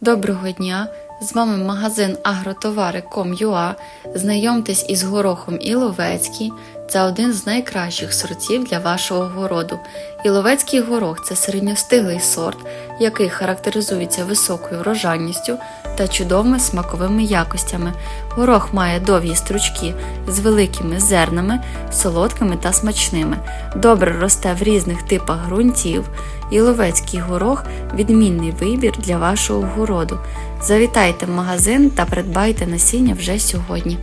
Доброго дня! З вами магазин агротовари.com.ua. Знайомтесь із горохом Іловецький. Це один з найкращих сортів для вашого городу. Іловецький горох це середньостиглий сорт, який характеризується високою врожайністю та чудовими смаковими якостями. Горох має довгі стручки з великими зернами, солодкими та смачними. Добре росте в різних типах ґрунтів. Іловецький горох відмінний вибір для вашого городу. Завітайте в магазин та придбайте насіння вже сьогодні.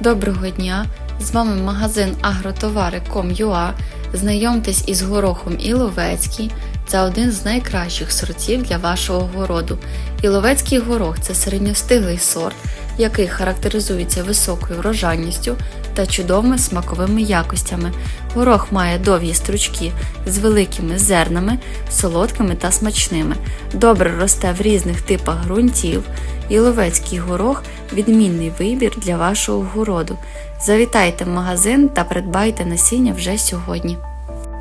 Доброго дня! З вами магазин агротовари.com.ua. Знайомтесь із горохом Іловецький. Це один з найкращих сортів для вашого городу. Іловецький горох це середньостиглий сорт, який характеризується високою врожайністю та чудовими смаковими якостями. Горох має довгі стручки з великими зернами, солодкими та смачними. Добре росте в різних типах ґрунтів. Іловецький горох відмінний вибір для вашого городу. Завітайте в магазин та придбайте насіння вже сьогодні.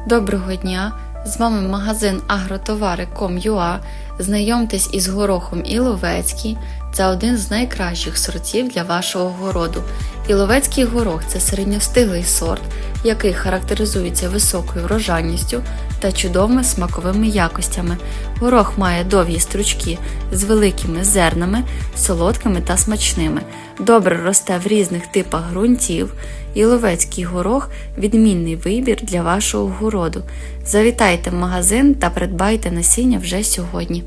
Доброго дня! З вами магазин агротовари.com.ua. Знайомтесь із горохом Іловецький. Це один з найкращих сортів для вашого городу. Іловецький горох це середньостиглий сорт, який характеризується високою врожайністю та чудовими смаковими якостями. Горох має довгі стручки з великими зернами, солодкими та смачними. Добре росте в різних типах ґрунтів. Іловецький горох відмінний вибір для вашого городу. Завітайте в магазин та придбайте насіння вже сьогодні.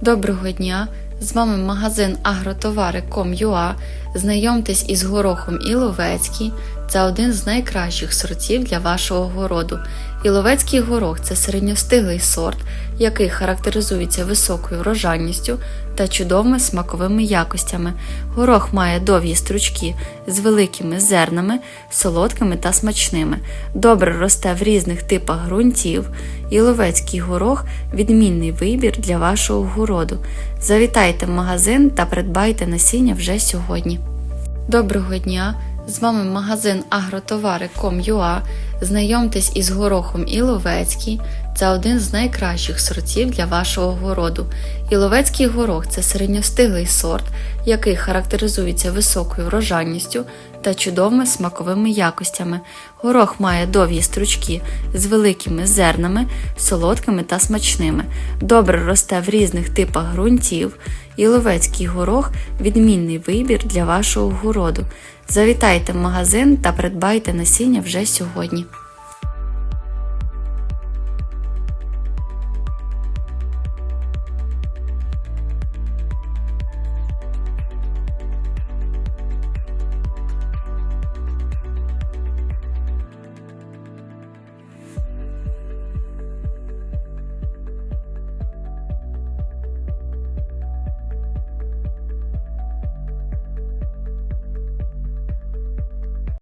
Доброго дня! З вами магазин агротовари.com.ua. Знайомтесь із горохом Іловецький. Це один з найкращих сортів для вашого городу. Іловецький горох це середньостиглий сорт, який характеризується високою врожайністю та чудовими смаковими якостями. Горох має довгі стручки з великими зернами, солодкими та смачними. Добре росте в різних типах ґрунтів. Іловецький горох відмінний вибір для вашого городу. Завітайте в магазин та придбайте насіння вже сьогодні. Доброго дня! З вами магазин агротовари.com.ua. Знайомтесь із горохом Іловецький. Це один з найкращих сортів для вашого городу. Іловецький горох це середньостиглий сорт, який характеризується високою врожайністю та чудовими смаковими якостями. Горох має довгі стручки з великими зернами, солодкими та смачними. Добре росте в різних типах ґрунтів. Іловецький горох відмінний вибір для вашого городу. Завітайте в магазин та придбайте насіння вже сьогодні.